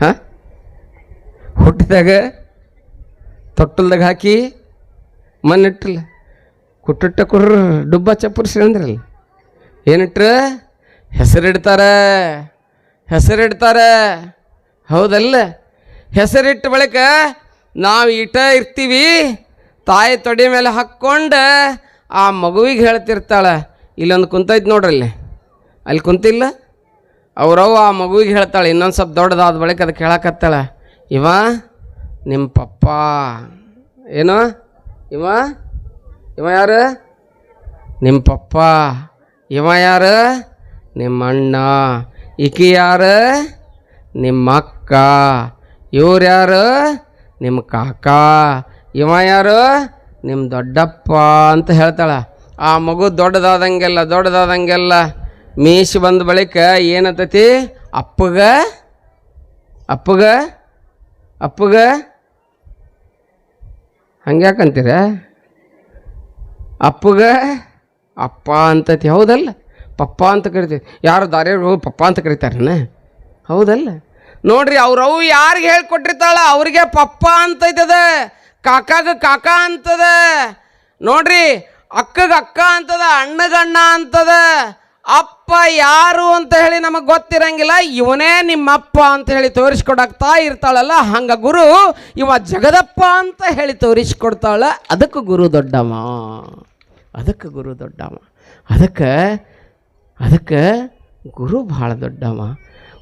ಹಾಂ? ಹುಟ್ಟಿದಾಗ ತೊಟ್ಟಲ್ದಾಗ ಹಾಕಿ, ಮಣ್ಣಿಟ್ಟಿಲ್ಲ. ಕುಟ್ಟಿಟ್ಟ ಕುರ್ರ, ಡುಬ್ಬ ಚಪ್ಪರ್ಸಿ ಅಂದ್ರಲ್ಲ. ಏನಿಟ್ರ? ಹೆಸರಿಡ್ತಾರೆ? ಹೆಸರಿಡ್ತಾರೆ? ಹೌದಲ್ಲ. ಹೆಸರಿಟ್ಟ ಬಳಿಕ ನಾವು ಇಟ ಇರ್ತೀವಿ, ತಾಯಿ ತೊಡೆ ಮೇಲೆ ಹಾಕ್ಕೊಂಡು ಆ ಮಗುವಿಗೆ ಹೇಳ್ತಿರ್ತಾಳೆ, ಇಲ್ಲೊಂದು ಕುಂತೈತೆ ನೋಡ್ರಲ್ಲಿ. ಅಲ್ಲಿ ಕುಂತಿಲ್ಲ. ಅವ್ರವ್ವ ಆ ಮಗುವಿಗೆ ಹೇಳ್ತಾಳೆ, ಇನ್ನೊಂದು ಸ್ವಲ್ಪ ದೊಡ್ಡದಾದ ಬಳಿಕ ಅದು ಹೇಳಕತ್ತಾಳೆ, ಇವ ನಿಮ್ಮ ಪಪ್ಪ. ಏನು? ಇವ? ಇವ ಯಾರು? ನಿಮ್ಮ ಪಪ್ಪ. ಇವ ಯಾರು? ನಿಮ್ಮ ಅಣ್ಣ. ಈಕಿ ಯಾರು? ನಿಮ್ಮ ಅಕ್ಕ. ಇವ್ರು ಯಾರು? ನಿಮ್ಮ ಕಾಕ. ಇವ ಯಾರು? ನಿಮ್ಮ ದೊಡ್ಡಪ್ಪ ಅಂತ ಹೇಳ್ತಾಳೆ. ಆ ಮಗು ದೊಡ್ಡದಾದಂಗೆಲ್ಲ ದೊಡ್ಡದಾದಂಗೆಲ್ಲ ಮೀಸಿ ಬಂದ ಬಳಿಕ ಏನತ್ತತಿ ಅಪ್ಪಗ? ಅಪ್ಪಗ? ಅಪ್ಪಗ? ಹಂಗ್ಯಾಕಂತೀರ? ಅಪ್ಪಗ? ಅಪ್ಪ ಅಂತತಿ. ಹೌದಲ್ಲ? ಪಪ್ಪ ಅಂತ ಕರಿತೀವಿ. ಯಾರು ದಾರಿಯವ್ರು ಹೋಗಿ ಪಪ್ಪ ಅಂತ ಕರೀತಾರನ ಹೌದಲ್ಲ. ನೋಡ್ರಿ ಅವ್ರವು ಯಾರಿಗೆ ಹೇಳ್ಕೊಟ್ಟಿರ್ತಾಳ ಅವ್ರಿಗೆ ಪಪ್ಪ ಅಂತೈತದ. ಕಾಕಾಗ ಕಾಕ ಅಂತದ. ನೋಡ್ರಿ ಅಕ್ಕಗೆ ಅಕ್ಕ ಅಂತದ ಅಣ್ಣಗಣ್ಣ ಅಂತದ. ಅಪ್ಪ ಯಾರು ಅಂತ ಹೇಳಿ ನಮಗೆ ಗೊತ್ತಿರಂಗಿಲ್ಲ ಇವನೇ ನಿಮ್ಮಪ್ಪ ಅಂತ ಹೇಳಿ ತೋರಿಸ್ಕೊಡಕ್ತಾ ಇರ್ತಾಳಲ್ಲ ಹಂಗ ಗುರು ಇವ ಜಗದಪ್ಪ ಅಂತ ಹೇಳಿ ತೋರಿಸ್ಕೊಡ್ತಾಳ ಅದಕ್ಕೆ ಗುರು ದೊಡ್ಡಮ್ಮ ಅದಕ್ಕೆ ಗುರು ದೊಡ್ಡಮ್ಮ ಅದಕ್ಕೆ ಅದಕ್ಕೆ ಗುರು ಭಾಳ ದೊಡ್ಡವ.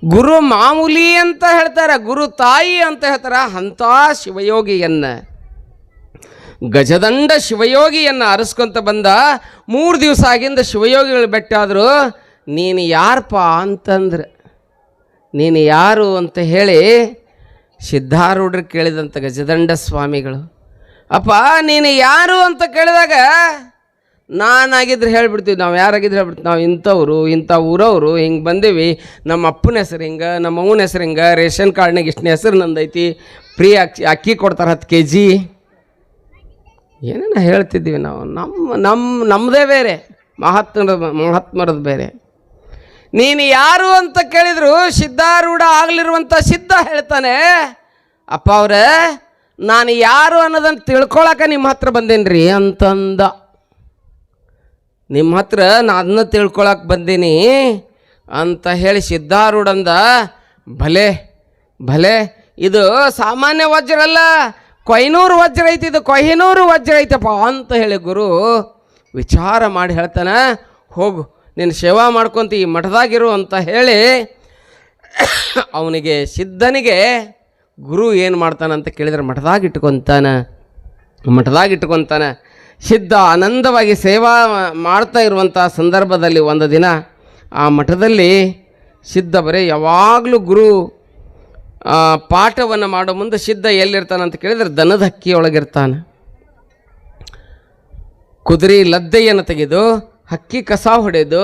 ಗುರು ಮಾಮೂಲಿ ಅಂತ ಹೇಳ್ತಾರೆ, ಗುರು ತಾಯಿ ಅಂತ ಹೇಳ್ತಾರೆ, ಅಂಥ ಶಿವಯೋಗಿಯನ್ನ. ಗಜದಂಡ ಶಿವಯೋಗಿಯನ್ನು ಅರಸ್ಕೊಂತ ಬಂದ, ಮೂರು ದಿವಸ ಆಗಿಂದ ಶಿವಯೋಗಿಗಳು ಬೆಟ್ಟಾದರು, ನೀನು ಯಾರಪ್ಪ ಅಂತಂದ್ರೆ, ನೀನು ಯಾರು ಅಂತ ಹೇಳಿ ಸಿದ್ಧಾರೂಢರು ಕೇಳಿದಂಥ ಗಜದಂಡ ಸ್ವಾಮಿಗಳು, ಅಪ್ಪ ನೀನು ಯಾರು ಅಂತ ಕೇಳಿದಾಗ ನಾನಾಗಿದ್ರೆ ಹೇಳ್ಬಿಡ್ತೀವಿ, ನಾವು ಯಾರಾಗಿದ್ರೆ ಹೇಳ್ಬಿಡ್ತೀವಿ, ನಾವು ಇಂಥವ್ರು, ಇಂಥ ಊರವರು ಹಿಂಗೆ ಬಂದೀವಿ, ನಮ್ಮ ಅಪ್ಪನ ಹೆಸರು ಹಿಂಗೆ, ನಮ್ಮ ಅವನ ಹೆಸರು ಹಿಂಗೆ, ರೇಷನ್ ಕಾರ್ಡ್ನಾಗ ಇಷ್ಟನೇ ಹೆಸರು ನಂದೈತಿ, ಫ್ರೀ ಅಕ್ಕಿ ಅಕ್ಕಿ ಕೊಡ್ತಾರೆ ಹತ್ತು ಕೆ ಜಿ ಏನೇನೋ ಹೇಳ್ತಿದ್ದೀವಿ ನಾವು ನಮ್ಮ ನಮ್ಮ ನಮ್ಮದೇ ಬೇರೆ, ಮಹಾತ್ಮರ ಮಹಾತ್ಮರದ್ದು ಬೇರೆ. ನೀನು ಯಾರು ಅಂತ ಕೇಳಿದ್ರು ಸಿದ್ಧಾರೂಢ ಆಗಲಿರುವಂಥ ಸಿದ್ಧ ಹೇಳ್ತಾನೆ. ಅಪ್ಪ ಅವರೇ, ನಾನು ಯಾರು ಅನ್ನೋದನ್ನು ತಿಳ್ಕೊಳಕ್ಕೆ ನಿಮ್ಮ ಹತ್ರ ಬಂದೇನ್ರಿ ಅಂತಂದ. ನಿಮ್ಮ ಹತ್ರ ನಾ ಅದನ್ನ ತಿಳ್ಕೊಳಕ್ಕೆ ಬಂದೀನಿ ಅಂತ ಹೇಳಿ ಸಿದ್ಧಾರೂಢಂದ, ಭಲೆ ಭಲೆ, ಇದು ಸಾಮಾನ್ಯ ವಜ್ರ ಅಲ್ಲ ಕೊಯ್ನೂರು ವಜ್ರ ಐತಿ, ಇದು ಕೊಹಿನೂರು ವಜ್ರ ಐತಪ್ಪ ಅಂತ ಹೇಳಿ ಗುರು ವಿಚಾರ ಮಾಡಿ ಹೇಳ್ತಾನೆ, ಹೋಗು ನೀನು ಸೇವಾ ಮಾಡ್ಕೊಂತ ಈ ಮಠದಾಗಿರು ಅಂತ ಹೇಳಿ ಅವನಿಗೆ ಸಿದ್ಧನಿಗೆ ಗುರು ಏನು ಮಾಡ್ತಾನಂತ ಕೇಳಿದ್ರೆ ಮಠದಾಗ ಇಟ್ಕೊತಾನೆ, ಮಠದಾಗ ಇಟ್ಕೊತಾನ. ಸಿದ್ಧ ಆನಂದವಾಗಿ ಸೇವಾ ಮಾಡ್ತಾ ಇರುವಂಥ ಸಂದರ್ಭದಲ್ಲಿ ಒಂದು ದಿನ ಆ ಮಠದಲ್ಲಿ ಸಿದ್ಧ ಬರೀ ಯಾವಾಗಲೂ ಗುರು ಪಾಠವನ್ನು ಮಾಡೋ ಮುಂದೆ ಸಿದ್ಧ ಎಲ್ಲಿರ್ತಾನೆ ಅಂತ ಕೇಳಿದ್ರೆ ದನದ ಹಕ್ಕಿಯೊಳಗಿರ್ತಾನೆ ಕುದುರೆ ಲದ್ದೆಯನ್ನು ತೆಗೆದು, ಹಕ್ಕಿ ಕಸ ಹೊಡೆದು,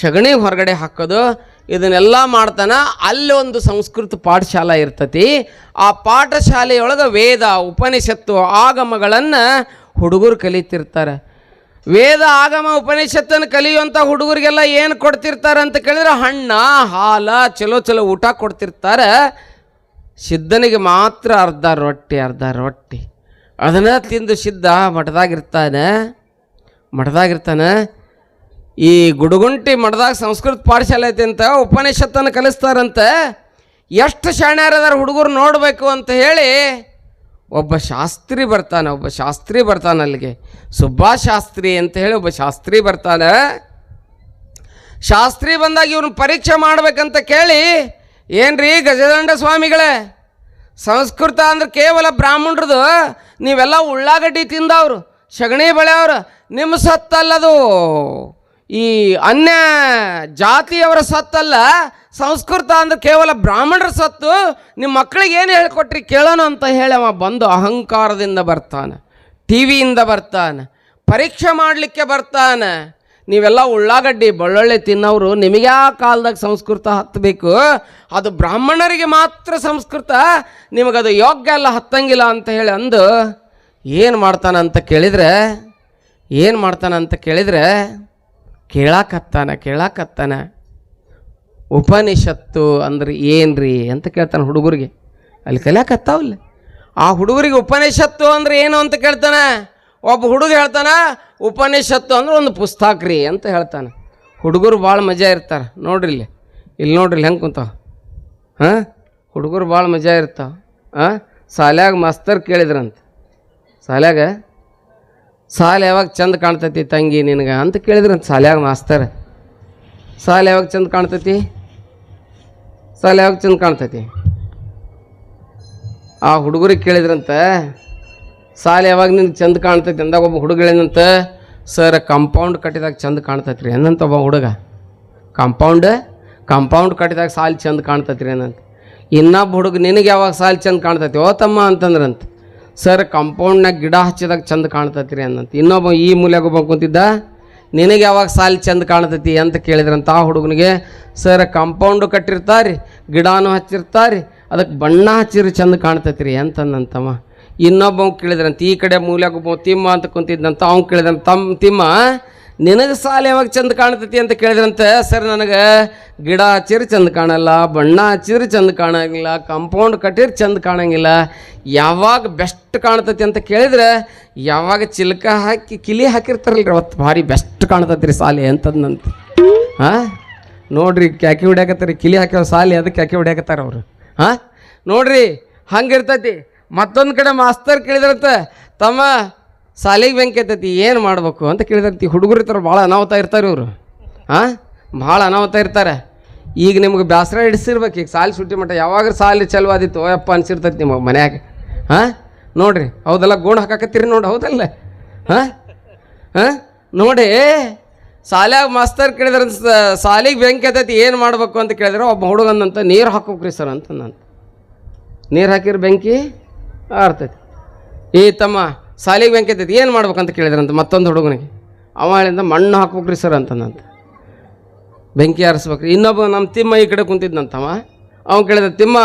ಸಗಣಿ ಹೊರಗಡೆ ಹಾಕೋದು, ಇದನ್ನೆಲ್ಲ ಮಾಡ್ತಾನೆ. ಅಲ್ಲಿ ಒಂದು ಸಂಸ್ಕೃತ ಪಾಠಶಾಲೆ ಇರ್ತತಿ. ಆ ಪಾಠಶಾಲೆಯೊಳಗೆ ವೇದ, ಉಪನಿಷತ್ತು, ಆಗಮಗಳನ್ನು ಹುಡುಗರು ಕಲಿತಿರ್ತಾರೆ. ವೇದ ಆಗಮ ಉಪನಿಷತ್ತನ್ನು ಕಲಿಯುವಂಥ ಹುಡುಗರಿಗೆಲ್ಲ ಏನು ಕೊಡ್ತಿರ್ತಾರೆ ಅಂತ ಕೇಳಿದ್ರೆ ಹಣ್ಣ, ಹಾಲ, ಚಲೋ ಚಲೋ ಊಟ ಕೊಡ್ತಿರ್ತಾರೆ. ಸಿದ್ಧನಿಗೆ ಮಾತ್ರ ಅರ್ಧ ರೊಟ್ಟಿ ಅರ್ಧ ರೊಟ್ಟಿ. ಅದನ್ನು ತಿಂದು ಸಿದ್ಧ ಮಠದಾಗಿರ್ತಾನೆ. ಮಠದಾಗಿರ್ತಾನೆ. ಈ ಗುಡುಗುಂಟಿ ಮಠದಾಗ ಸಂಸ್ಕೃತ ಪಾಠಶಾಲೆ ಐತೆ ಅಂತ ಉಪನಿಷತ್ತನ್ನು ಕಲಿಸ್ತಾರಂತೆ. ಎಷ್ಟು ಶಾಣ್ಯಾರದಾರ ಹುಡುಗರು ನೋಡಬೇಕು ಅಂತ ಹೇಳಿ ಒಬ್ಬ ಶಾಸ್ತ್ರಿ ಬರ್ತಾನೆ, ಒಬ್ಬ ಶಾಸ್ತ್ರಿ ಬರ್ತಾನೆ ಅಲ್ಲಿಗೆ. ಶಾಸ್ತ್ರಿ ಅಂತ ಹೇಳಿ ಒಬ್ಬ ಶಾಸ್ತ್ರಿ ಬರ್ತಾನೆ. ಶಾಸ್ತ್ರಿ ಬಂದಾಗ ಇವ್ರನ್ನ ಪರೀಕ್ಷೆ ಮಾಡ್ಬೇಕಂತ ಕೇಳಿ, ಏನ್ರಿ ಗಜದಂಡ ಸ್ವಾಮಿಗಳೇ? ಸಂಸ್ಕೃತ ಅಂದ್ರೆ ಕೇವಲ ಬ್ರಾಹ್ಮಣರದು, ನೀವೆಲ್ಲ ಉಳ್ಳಾಗಡ್ಡಿ ತಿಂದವರು, ಸಗಣಿ ಬೆಳೆಯವ್ರು, ನಿಮ್ಮ ಸತ್ತಲ್ಲದು. ಈ ಅನ್ಯ ಜಾತಿಯವರ ಸತ್ತಲ್ಲ, ಸಂಸ್ಕೃತ ಅಂದ್ರೆ ಕೇವಲ ಬ್ರಾಹ್ಮಣರ ಸತ್ತು ನಿಮ್ಮ ಮಕ್ಕಳಿಗೆ ಏನು ಹೇಳ್ಕೊಟ್ರಿ ಕೇಳೋಣ ಅಂತ ಹೇಳಿ ಅವ ಬಂದು ಅಹಂಕಾರದಿಂದ ಬರ್ತಾನೆ, ಟಿ ವಿಯಿಂದ ಬರ್ತಾನೆ, ಪರೀಕ್ಷೆ ಮಾಡಲಿಕ್ಕೆ ಬರ್ತಾನೆ. ನೀವೆಲ್ಲ ಉಳ್ಳಾಗಡ್ಡಿ, ಬೆಳ್ಳುಳ್ಳಿ ತಿನ್ನೋರು ನಿಮಗೆ ಆ ಕಾಲದಾಗ ಸಂಸ್ಕೃತ ಹತ್ತಬೇಕು. ಅದು ಬ್ರಾಹ್ಮಣರಿಗೆ ಮಾತ್ರ ಸಂಸ್ಕೃತ ನಿಮಗದು ಯೋಗ್ಯ ಅಲ್ಲ, ಹತ್ತಂಗಿಲ್ಲ ಅಂತ ಹೇಳಿ ಅಂದು ಏನು ಮಾಡ್ತಾನೆ ಅಂತ ಕೇಳಿದರೆ, ಏನು ಮಾಡ್ತಾನೆ ಅಂತ ಕೇಳಿದರೆ ಕೇಳಾಕತ್ತಾನ ಕೇಳಾಕತ್ತಾನ. ಉಪನಿಷತ್ತು ಅಂದ್ರೆ ಏನ್ರಿ ಅಂತ ಕೇಳ್ತಾನೆ ಹುಡುಗರಿಗೆ. ಅಲ್ಲಿ ಕಲಿಯಾಕತ್ತಾವಲ್ಲ. ಆ ಹುಡುಗರಿಗೆ ಉಪನಿಷತ್ತು ಅಂದ್ರೆ ಏನು ಅಂತ ಕೇಳ್ತಾನೆ? ಒಬ್ಬ ಹುಡುಗ ಹೇಳ್ತಾನ, ಉಪನಿಷತ್ತು ಅಂದ್ರೆ ಒಂದು ಪುಸ್ತಕ ರೀ ಅಂತ ಹೇಳ್ತಾನೆ. ಹುಡುಗರು ಭಾಳ ಮಜಾ ಇರ್ತಾರೆ. ನೋಡ್ರಿ ಇಲ್ಲಿ. ಇಲ್ಲಿ ನೋಡ್ರಿ ಹೆಂಗೆ ಕುಂತಾವ. ಹಾಂ? ಹುಡುಗರು ಭಾಳ ಮಜಾ ಇರ್ತಾವ. ಹಾಂ? ಸಾಲ್ಯಾಗ ಮಾಸ್ತರ್ ಕೇಳಿದ್ರಂತ. ಸಾಲ್ಯಾಗ ಸಾಲ ಯಾವಾಗ ಚಂದ ಕಾಣ್ತೈತಿ ತಂಗಿ ನಿನಗೆ? ಅಂತ ಕೇಳಿದ್ರಂತ ಸಾಲ್ಯಾಗ ಮಾಸ್ತರ್. ಸಾಲ ಯಾವಾಗ ಚಂದ ಕಾಣ್ತೈತಿ? ಸಾಲ ಯಾವಾಗ ಚಂದ ಕಾಣ್ತೈತಿ? ಆ ಹುಡುಗರಿಗೆ ಕೇಳಿದ್ರಂತ, ಸಾಲ ಯಾವಾಗ ನಿನಗೆ ಚಂದ ಕಾಣ್ತೈತಿ ಅಂದಾಗ ಒಬ್ಬ ಹುಡುಗ ಹೇಳಿದಂತ, ಸರ್ ಕಂಪೌಂಡ್ ಕಟ್ಟಿದಾಗ ಚಂದ ಕಾಣ್ತೈತಿ ರೀ ಏನಂತ ಒಬ್ಬ ಹುಡುಗ. ಕಾಂಪೌಂಡ್ ಕಾಂಪೌಂಡ್ ಕಟ್ಟಿದಾಗ ಸಾಲ್ ಚಂದ ಕಾಣ್ತೈತಿ ರೀ ಏನಂತ ಇನ್ನೊಬ್ಬ ಹುಡುಗ, ನಿನಗೆ ಯಾವಾಗ ಸಾಲ್ ಚಂದ ಕಾಣ್ತೈತಿ? ಓ ತಮ್ಮ ಅಂತಂದ್ರಂತ. ಸರ್ ಕಾಂಪೌಂಡ್ನಾಗ ಗಿಡ ಹಚ್ಚಿದಾಗ ಚಂದ ಕಾಣ್ತೈತಿ ರೀ ಅನ್ನಂತ. ಇನ್ನೊಬ್ಬ ಈ ಮೂಲೆಗೆ ಒಬ್ಬ ಕುಂತಿದ್ದ, ನಿನಗೆ ಯಾವಾಗ ಸಾಲಿ ಚಂದ ಕಾಣ್ತತಿ ಅಂತ ಕೇಳಿದ್ರಂತ ಆ ಹುಡುಗನಿಗೆ, ಸರ್ ಕಾಂಪೌಂಡು ಕಟ್ಟಿರ್ತಾರೆ, ಗಿಡನೂ ಹಚ್ಚಿರ್ತಾರೆ ಅದಕ್ಕೆ ಬಣ್ಣ ಹಚ್ಚಿರಿ ಚಂದ ಕಾಣ್ತೈತಿ ರೀ ಅಂತಂದಂತಮ್ಮ ಇನ್ನೊಬ್ಬ ಕೇಳಿದ್ರಂತ, ಈ ಕಡೆ ಮೂಲೆಗೆ ತಿಮ್ಮ ಅಂತ ಕುಂತಿದ್ದಂತ ಅವ್ನು ಕೇಳಿದ್ರಂತ, ತಮ್ಮ, ತಿಮ್ಮ ನಿನಗೆ ಸಾಲ ಯಾವಾಗ ಚಂದ ಕಾಣ್ತೈತಿ ಅಂತ ಕೇಳಿದ್ರಂತೆ. ಸರ್, ನನಗೆ ಗಿಡ ಹಚ್ಚಿರಿ ಚಂದ ಕಾಣಲ್ಲ, ಬಣ್ಣ ಹಚ್ಚಿರಿ ಚಂದ ಕಾಣಂಗಿಲ್ಲ ಕಾಂಪೌಂಡ್ ಕಟ್ಟಿರಿ ಚಂದ ಕಾಣಂಗಿಲ್ಲ. ಯಾವಾಗ ಬೆಸ್ಟ್ ಕಾಣ್ತೈತಿ ಅಂತ ಕೇಳಿದ್ರೆ, ಯಾವಾಗ ಚಿಲ್ಕ ಹಾಕಿ ಕಿಲಿ ಹಾಕಿರ್ತಾರಲ್ರಿ, ಅವತ್ತು ಭಾರಿ ಬೆಸ್ಟ್ ಕಾಣ್ತೈತಿ ರೀ ಸಾಲಿ ಅಂತಂದಂತ. ಹಾಂ? ನೋಡ್ರಿ, ಕ್ಯಾಕಿ ಹೊಡ್ಯಾಕತ್ತಾರೆ, ಕಿಲಿ ಹಾಕ್ಯಾವ ಸಾಲಿ, ಅದಕ್ಕೆ ಕ್ಯಾಕಿ ಹೊಡ್ಯಾಕತ್ತಾರ ಅವರು. ಹಾಂ? ನೋಡ್ರಿ, ಹಂಗಿರ್ತೈತಿ. ಮತ್ತೊಂದು ಕಡೆ ಮಾಸ್ತರ್ ಕೇಳಿದ್ರಂತೆ, ತಮ್ಮ ಸಾಲಿಗೆ ಬೆಂಕಿ ಎತ್ತೈತಿ ಏನು ಮಾಡಬೇಕು ಅಂತ ಕೇಳಿದ್ರಂತ ಹುಡುಗರು ಇರ್ತಾರೆ, ಭಾಳ ಅನಾಹುತ ಇರ್ತಾರೆ ಇವರು. ಹಾಂ ಭಾಳ ಅನಾಹುತ ಇರ್ತಾರೆ. ಈಗ ನಿಮ್ಗೆ ಬ್ಯಾಸರ ಹಿಡಿಸಿರ್ಬೇಕು, ಈಗ ಸಾಲಿ ಸುಟ್ಟಿ ಮಟ್ಟ ಯಾವಾಗ ಸಾಲಿ ಚಲವಾದಿತ್ತು ಓಯಪ್ಪ ಅನ್ಸಿರ್ತೈತಿ ನಿಮಗೆ ಮನ್ಯಾಗ. ಹಾಂ ನೋಡಿರಿ, ಹೌದಲ್ಲ, ಗೋಣ ಹಾಕಾಕತ್ತೀರಿ ನೋಡಿ, ಹೌದಲ್ಲ? ಹಾಂ ಹಾಂ ನೋಡಿ ಸಾಲ್ಯಾಗ ಮಾಸ್ತರ್ ಕೇಳಿದ್ರೆ ಸಾಲಿಗೆ ಬೆಂಕಿ ಎತ್ತೈತಿ ಏನು ಮಾಡ್ಬೇಕು ಅಂತ ಕೇಳಿದ್ರೆ ಒಬ್ಬ ಹುಡುಗನಂತ ನೀರು ಹಾಕೋಕ್ರಿ ಸರ್ ಅಂತ ನಾನು ನೀರು ಹಾಕಿರ ಬೆಂಕಿ ಆರ್ತೈತಿ. ಈ ತಮ್ಮ ಸಾಲಿಗೆ ಬೆಂಕಿ ಎತ್ತೈತಿ ಏನು ಮಾಡ್ಬೇಕಂತ ಕೇಳಿದ್ರಂತ ಮತ್ತೊಂದು ಹುಡುಗನಿಗೆ. ಅವ ಹೇಳಿದ ಮಣ್ಣು ಹಾಕ್ಬೇಕ್ರಿ ಸರ್ ಅಂತಂದಂತ. ಬೆಂಕಿ ಆರಿಸ್ಬೇಕ್ರಿ. ಇನ್ನೊಬ್ಬ ನಮ್ಮ ತಿಮ್ಮ ಈ ಕಡೆ ಕುಂತಿದ್ನಂತವ ಅವ್ನು ಕೇಳಿದ, ತಿಮ್ಮ,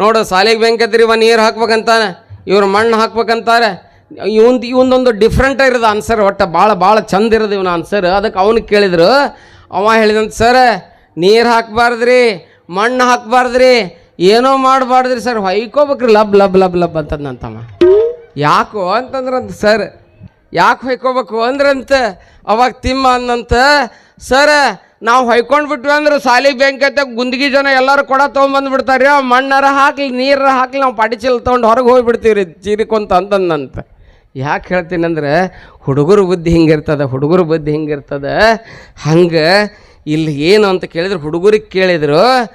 ನೋಡು, ಸಾಲಿಗೆ ಬೆಂಕಿ ರೀ ಇವ ನೀರು ಹಾಕ್ಬೇಕಂತಾನೆ. ಇವ್ರು ಮಣ್ಣು ಹಾಕ್ಬೇಕಂತಾರೆ. ಇವಂದು, ಇವಂದೊಂದು ಡಿಫ್ರೆಂಟ್ ಇರೋದು ಆನ್ಸರ್ ಒಟ್ಟು ಭಾಳ ಭಾಳ ಚಂದ ಇರೋದು ಇವನ ಆನ್ಸರ್ ಅದಕ್ಕೆ ಅವನಿಗೆ ಕೇಳಿದ್ರು. ಅವ ಹೇಳಿದಂತ ಸರ್ ನೀರು ಹಾಕ್ಬಾರ್ದ್ರಿ, ಮಣ್ಣು ಹಾಕ್ಬಾರ್ದ್ರಿ, ಏನೋ ಮಾಡಬಾರ್ದ್ರಿ ಸರ್ ಹೊಯ್ಕೋಬೇಕ್ರಿ, ಲಬ್ ಲಬ್ ಲಬ್ ಲಬ್ ಅಂತಂದಂತಮ್ಮ ಯಾಕೋ ಅಂತಂದ್ರಂತ, ಸರ್, ಯಾಕೆ ಹೊಯ್ಕೋಬೇಕು? ಅಂದ್ರಂತ, ಅವಾಗ ತಿಮ್ಮ ಅಂದಂತ ಸರ್, ನಾವು ಹೊಯ್ಕೊಂಡು ಬಿಟ್ವಿ ಅಂದ್ರೆ ಸಾಲಿ ಬ್ಯಾಂಕ್ ಐತೆ ಗುಂದಗಿ ಜನ ಎಲ್ಲರೂ ಕೊಡ ತೊಗೊಂಬಂದ್ಬಿಡ್ತಾರೆ ರೀ ಮಣ್ಣಾರ ಹಾಕ್ಲಿ ನೀರ ಹಾಕ್ಲಿ, ನಾವು ಪಾಟಿ ಚೀಲ ತೊಗೊಂಡು ಹೊರಗೆ ಹೋಗಿಬಿಡ್ತೀವಿ ರೀ ಚೀರಿಕೊಂತ ಅಂತಂದಂತ. ಯಾಕೆ ಹೇಳ್ತೀನಿ ಅಂದ್ರೆ, ಹುಡುಗರ ಬುದ್ಧಿ ಹಿಂಗಿರ್ತದೆ, ಹುಡುಗರ ಬುದ್ಧಿ ಹಿಂಗಿರ್ತದೆ. ಹಂಗೆ ಇಲ್ಲಿ ಏನು ಅಂತ ಕೇಳಿದ್ರು ಹುಡುಗರಿಗೆ ಕೇಳಿದರು,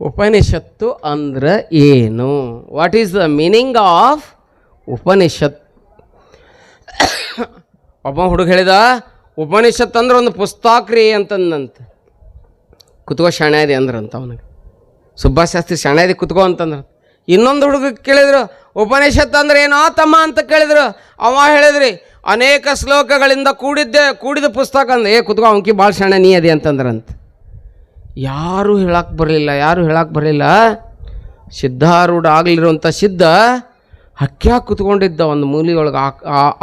ಉಪನಿಷತ್ತು ಅಂದ್ರೆ ಏನು? What is the meaning of Upanishad. ಒಬ್ಬ ಹುಡುಗ ಹೇಳಿದ, ಉಪನಿಷತ್ ಅಂದ್ರೆ ಒಂದು ಪುಸ್ತಕ ರೀ ಅಂತಂದಂತ. ಕುತ್ಕೋ ಶಾಣೆ ಇದೆ ಅಂದ್ರಂತ ಅವನಿಗೆ. ಸುಬ್ಬಾ ಶಾಸ್ತ್ರಿ ಶಾಣೆ ಇದೆ ಕುತ್ಕೋ ಅಂತಂದ್ರ. ಇನ್ನೊಂದು ಹುಡುಗ ಕೇಳಿದ್ರು, ಉಪನಿಷತ್ ಅಂದ್ರೆ ಏನೋ ತಮ್ಮ ಅಂತ ಕೇಳಿದ್ರು. ಅವ ಹೇಳಿದ್ರಿ, ಅನೇಕ ಶ್ಲೋಕಗಳಿಂದ ಕೂಡಿದ್ದೆ, ಕೂಡಿದ ಪುಸ್ತಕ ಅಂದ್ರೆ ಏ, ಕುತ್ಕೋ ಅವಂಕಿ ಭಾಳ ಶಾಣೆ, ನೀ ಅದೇ ಅಂತಂದ್ರಂತ. ಯಾರೂ ಹೇಳಕ್ಕೆ ಬರಲಿಲ್ಲ, ಯಾರೂ ಹೇಳಕ್ಕೆ ಬರಲಿಲ್ಲ. ಸಿದ್ಧಾರೂಢ ಆಗಲಿರುವಂಥ ಸಿದ್ಧ ಹಕ್ಕ್ಯಾಗ ಕುತ್ಕೊಂಡಿದ್ದ ಒಂದು ಮೂಲಿಯೊಳಗೆ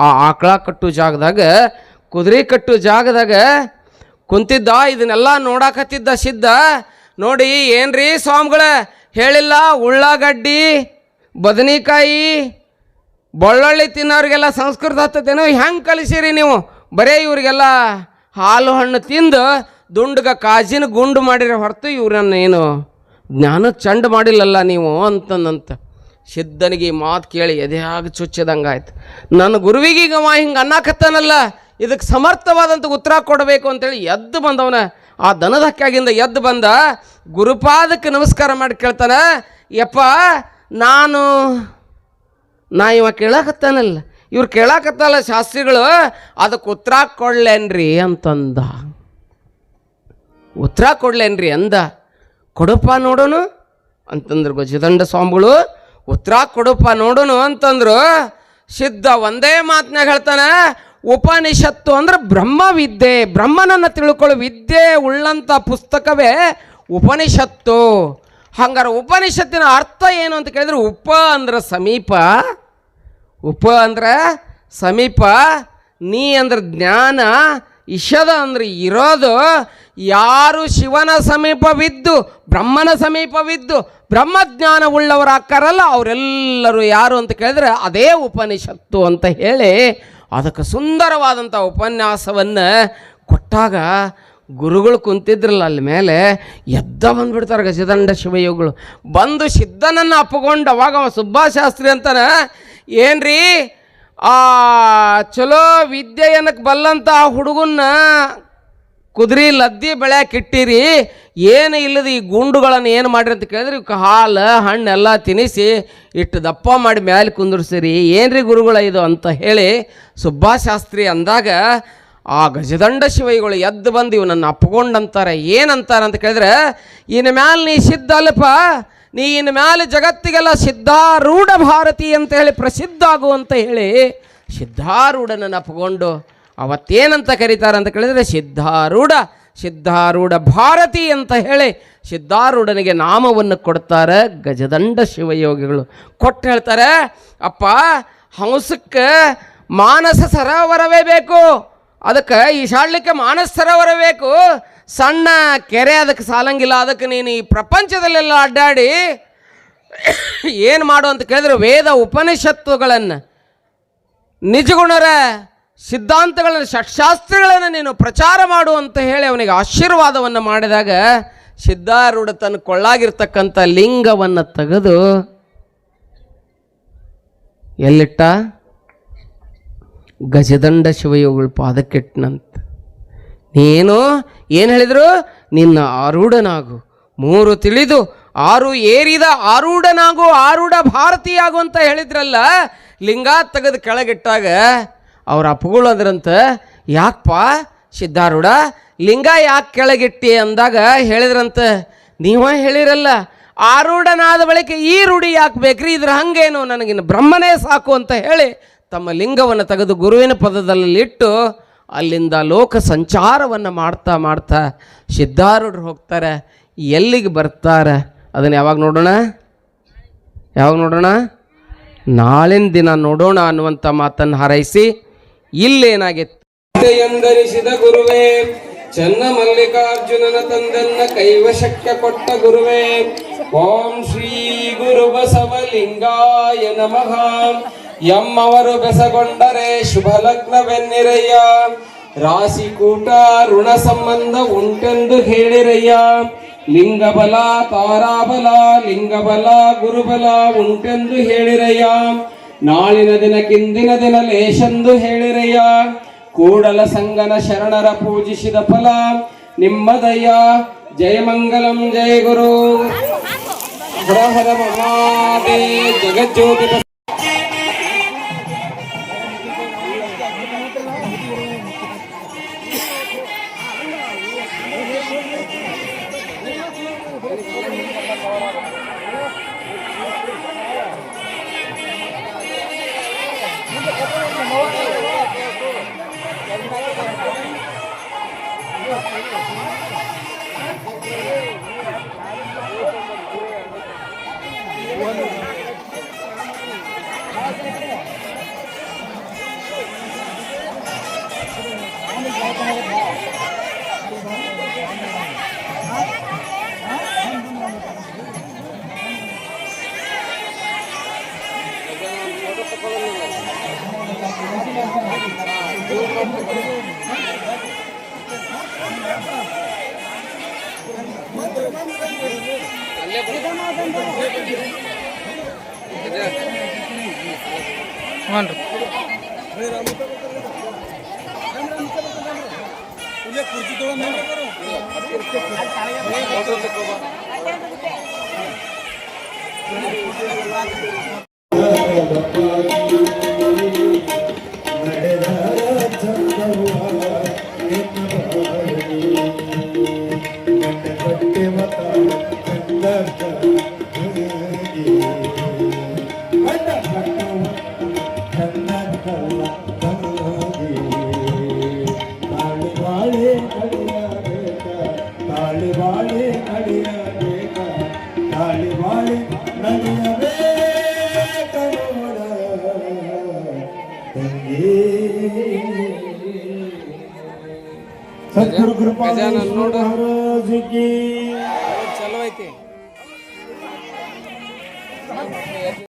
ಆ ಆಕಳ ಕಟ್ಟು ಜಾಗದಾಗ, ಕುದುರೆ ಕಟ್ಟು ಜಾಗದಾಗ ಕುಂತಿದ್ದ, ಇದನ್ನೆಲ್ಲ ನೋಡಾಕತ್ತಿದ್ದ ಸಿದ್ಧ ನೋಡಿ ಏನ್ರಿ ಸ್ವಾಮಿಗಳ, ಹೇಳಿಲ್ಲ, ಉಳ್ಳಾಗಡ್ಡಿ, ಬದನೆಕಾಯಿ, ಬೆಳ್ಳುಳ್ಳಿ ತಿನ್ನೋರಿಗೆಲ್ಲ ಸಂಸ್ಕೃತ ಹತ್ತದೇನೋ ಹೆಂಗೆ ಕಲಿಸಿರಿ ನೀವು? ಬರೇ ಇವರಿಗೆಲ್ಲ ಹಾಲು ಹಣ್ಣು ತಿಂದು ದುಂಡ್ಗ ಕಾಜಿನ ಗುಂಡು ಮಾಡಿರೋ ಹೊರತು ಇವ್ರನ್ನ ಏನು ಜ್ಞಾನ ಚಂಡ ಮಾಡಿಲ್ಲಲ್ಲ ನೀವು ಅಂತಂದಂತ. ಸಿದ್ಧನಿಗೆ ಈ ಮಾತು ಕೇಳಿ ಎದೆಯಾಗ ಚುಚ್ಚದಂಗೆ ಆಯ್ತು ನನ್ನ ಗುರುವಿಗೆ ಈಗ ಅವ ಹಿಂಗೆ ಅನ್ನಕತ್ತಾನಲ್ಲ, ಇದಕ್ಕೆ ಸಮರ್ಥವಾದಂಥ ಉತ್ತರ ಕೊಡಬೇಕು ಅಂತೇಳಿ ಎದ್ದು ಬಂದವನ. ಆ ದನದ ಹಕ್ಕಾಗಿಂದ ಎದ್ದು ಬಂದ ಗುರುಪಾದಕ್ಕೆ ನಮಸ್ಕಾರ ಮಾಡಿ ಕೇಳ್ತಾನೆ, ಯಪ್ಪ, ನಾನು, ನಾ ಇವ ಕೇಳಾಕತ್ತಾನಲ್ಲ. ಇವ್ರು ಕೇಳಾಕತ್ತಲ್ಲ ಶಾಸ್ತ್ರಿಗಳು, ಅದಕ್ಕೆ ಉತ್ತರ ಕೊಡ್ಲೇನ್ರಿ ಅಂತಂದ. ಉತ್ತರ ಕೊಡ್ಲೇನ್ರಿ ಅಂದ. ಕೊಡಪ್ಪ ನೋಡೋನು, ಅಂತಂದ್ರೆ ಗಜದಂಡ ಸ್ವಾಮಿಗಳು. ಉತ್ತರ ಕೊಡಪ್ಪ ನೋಡೋನು ಅಂತಂದ್ರು ಸಿದ್ಧ ಒಂದೇ ಮಾತನಾಗ ಹೇಳ್ತಾನೆ, ಉಪನಿಷತ್ತು ಅಂದ್ರೆ ಬ್ರಹ್ಮ ವಿದ್ಯೆ ಬ್ರಹ್ಮನನ್ನು ತಿಳ್ಕೊಳ್ಳೋ ವಿದ್ಯೆ ಉಳ್ಳಂಥ ಪುಸ್ತಕವೇ ಉಪನಿಷತ್ತು. ಹಂಗಾರೆ ಉಪನಿಷತ್ತಿನ ಅರ್ಥ ಏನು ಅಂತ ಕೇಳಿದ್ರೆ ಉಪ ಅಂದ್ರೆ ಸಮೀಪ, ಉಪ ಅಂದ್ರೆ ಸಮೀಪ, ನೀ ಅಂದ್ರೆ ಜ್ಞಾನ ಇಷದ ಅಂದ್ರೆ ಇರೋದು, ಯಾರು ಶಿವನ ಸಮೀಪವಿದ್ದು, ಬ್ರಹ್ಮನ ಸಮೀಪವಿದ್ದು ಬ್ರಹ್ಮಜ್ಞಾನ ಹಾಕಾರಲ್ಲ ಅವರೆಲ್ಲರೂ ಯಾರು ಅಂತ ಕೇಳಿದ್ರೆ ಅದೇ ಉಪನಿಷತ್ತು ಅಂತ ಹೇಳಿ ಅದಕ್ಕೆ ಸುಂದರವಾದಂಥ ಉಪನ್ಯಾಸವನ್ನು ಕೊಟ್ಟಾಗ ಗುರುಗಳು ಕುಂತಿದ್ರಲ್ಲ ಅಲ್ಲಿ ಮೇಲೆ, ಎದ್ದ ಬಂದ್ಬಿಡ್ತಾರೆ ಗಜದಂಡ ಶಿವಯೋಗಗಳು ಬಂದು ಸಿದ್ಧನನ್ನು ಅಪ್ಪಿಕೊಂಡವಾಗ ಅವಾಗ ಅವ ಸುಬ್ಬಾಶಾಸ್ತ್ರಿ ಅಂತಾನೆ, ಏನ್ರಿ ಆ ಚಲೋ ವಿದ್ಯೆ ಏನಕ್ಕೆ ಬಲ್ಲಂತ ಆ ಹುಡುಗನ್ನ ಕುದುರೆ ಲದ್ದಿ ಬೆಳ್ಯಾಕೆ ಇಟ್ಟಿರಿ, ಏನು ಇಲ್ಲದ ಈ ಗುಂಡುಗಳನ್ನು ಏನು ಮಾಡಿರಿ ಅಂತ ಕೇಳಿದ್ರೆ ಇವಕ್ಕೆ ಹಾಲು ಹಣ್ಣೆಲ್ಲ ತಿನ್ನಿಸಿ ಇಟ್ಟು ದಪ್ಪ ಮಾಡಿ ಮ್ಯಾಲೆ ಕುಂದಿರ್ಸಿರಿ. ಏನ್ರಿ ಗುರುಗಳ ಇದು ಅಂತ ಹೇಳಿ ಸುಬ್ಬಾಶಾಸ್ತ್ರಿ ಅಂದಾಗ ಆ ಗಜದಂಡ ಶಿವೈಗಳು ಎದ್ದು ಬಂದು ಇವನನ್ನು ಅಪ್ಕೊಂಡಂತಾರೆ. ಏನಂತಾರೆ ಅಂತ ಕೇಳಿದ್ರೆ ಇನ್ನು ಮ್ಯಾಲೆ ನೀ ಸಿದ್ಧ ಅಲ್ಲಪ್ಪ ನೀ ಇನ್ನು ಮ್ಯಾಲೆ ಜಗತ್ತಿಗೆಲ್ಲ ಸಿದ್ಧಾರೂಢ ಭಾರತಿ ಅಂತ ಹೇಳಿ ಪ್ರಸಿದ್ಧ ಆಗುವಂತ ಹೇಳಿ ಸಿದ್ಧಾರೂಢನ ಅಪ್ಕೊಂಡು ಅವತ್ತೇನಂತ ಕರೀತಾರೆ ಅಂತ ಕೇಳಿದರೆ ಸಿದ್ಧಾರೂಢ ಸಿದ್ಧಾರೂಢ ಭಾರತಿ ಅಂತ ಹೇಳಿ ಸಿದ್ಧಾರೂಢನಿಗೆ ನಾಮವನ್ನು ಕೊಡ್ತಾರೆ ಗಜದಂಡ ಶಿವಯೋಗಿಗಳು. ಕೊಟ್ಟು ಹೇಳ್ತಾರೆ, ಅಪ್ಪ, ಹಂಸಕ್ಕೆ ಮಾನಸ ಸರೋವರವೇ ಬೇಕು, ಅದಕ್ಕೆ ಈಶಾಡ್ಲಿಕ್ಕೆ ಮಾನಸ ಸರೋವರ ಬೇಕು ಸಣ್ಣ ಕೆರೆ ಅದಕ್ಕೆ ಸಾಲಂಗಿಲ್ಲ, ಅದಕ್ಕೆ ನೀನು ಈ ಪ್ರಪಂಚದಲ್ಲೆಲ್ಲ ಅಡ್ಡಾಡಿ ಏನು ಮಾಡು ಅಂತ ಕೇಳಿದ್ರೆ ವೇದ ಉಪನಿಷತ್ತುಗಳನ್ನು. ನಿಜಗುಣರ ಸಿದ್ಧಾಂತಗಳನ್ನು, ಷಟ್ಶಾಸ್ತ್ರಗಳನ್ನು ನೀನು ಪ್ರಚಾರ ಮಾಡು ಅಂತ ಹೇಳಿ ಅವನಿಗೆ ಆಶೀರ್ವಾದವನ್ನು ಮಾಡಿದಾಗ ಸಿದ್ಧಾರೂಢ ತನ್ನ ಕೊಳ್ಳಾಗಿರ್ತಕ್ಕಂಥ ಲಿಂಗವನ್ನು ತೆಗೆದು ಎಲ್ಲಿಟ್ಟ? ಗಜದಂಡ ಶಿವಯೋಗಳ ಪಾದಕ್ಕಿಟ್ಟನಂತ ನೀನು ಏನು ಹೇಳಿದರು? ನಿನ್ನ ಆರೂಢನಾಗು. ಮೂರು ತಿಳಿದು ಆರು ಏರಿದ ಆರೂಢನಾಗು, ಆರೂಢ ಭಾರತೀಯಾಗು ಅಂತ ಹೇಳಿದ್ರಲ್ಲ ಲಿಂಗ ತೆಗೆದು ಕೆಳಗಿಟ್ಟಾಗ ಅವ್ರ ಅಪ್ಪಗಳು ಅಂದ್ರಂತ ಯಾಕಪ್ಪ ಸಿದ್ಧಾರೂಢ, ಲಿಂಗ ಯಾಕೆ ಕೆಳಗಿಟ್ಟಿ? ಅಂದಾಗ ಹೇಳಿದ್ರಂತ, ನೀವ ಹೇಳಿರಲ್ಲ, ಆರೂಢನಾದ ಬಳಿಕ ಈ ರೂಢಿ ಯಾಕೆ ಬೇಕ್ರಿ? ಇದ್ರ ಹಂಗೇನು? ನನಗಿನ್ನು ಬ್ರಹ್ಮನೇ ಸಾಕು ಅಂತ ಹೇಳಿ ತಮ್ಮ ಲಿಂಗವನ್ನು ತೆಗೆದು ಗುರುವಿನ ಪದದಲ್ಲಿ ಇಟ್ಟು ಅಲ್ಲಿಂದ ಲೋಕ ಸಂಚಾರವನ್ನು ಮಾಡ್ತಾ ಮಾಡ್ತಾ ಸಿದ್ಧಾರೂಢರು ಹೋಗ್ತಾರೆ, ಎಲ್ಲಿಗೆ ಬರ್ತಾರೆ? ಅದನ್ನು ಯಾವಾಗ ನೋಡೋಣ? ಯಾವಾಗ ನೋಡೋಣ? ನಾಳಿನ ದಿನ ನೋಡೋಣ ಅನ್ನುವಂಥ ಮಾತನ್ನು ಹಾರೈಸಿ, ಇಲ್ಲೇನಾಗಿತ್ತು? ಎಂದರಿಸಿದ ಗುರುವೇ ಚನ್ನ ಮಲ್ಲಿಕಾರ್ಜುನನ ತಂದನ್ನ ಕೈವಶಕ್ಕೆ ಕೊಟ್ಟ ಗುರುವೇ, ಓಂ ಶ್ರೀ ಗುರು ಬಸವಲಿಂಗಾಯ ನಮಃ. ಎಮ್ಮವರು ಬೆಸಗೊಂಡರೆ ಶುಭ ಲಗ್ನವೆನ್ನಿರಯ್ಯ? ರಾಶಿ ಕೂಟ ಋಣ ಸಂಬಂಧ ಉಂಟೆಂದು ಹೇಳಿರಯ್ಯ. ಲಿಂಗಬಲ ತಾರಾಬಲ ಲಿಂಗಬಲ ಗುರುಬಲ ಉಂಟೆಂದು ಹೇಳಿರಯ್ಯ. ನಾಳಿನ ದಿನಕ್ಕಿಂದಿನ ದಿನ ಲೇಶೆಂದು ಹೇಳಿರಯ್ಯ. ಕೂಡಲ ಸಂಗನ ಶರಣರ ಪೂಜಿಸಿದ ಫಲ ನಿಮ್ಮದಯ್ಯ ಜಯ ಮಂಗಲಂ ಜಯ ಗುರು. ಹರ ಹರ ಮಹಾದೇ ಜಗಜ್ಯೋತಿ ಸದ್ಗುರು ಕೃಪಾ ಗಜಾನನ್ ನೋಡು.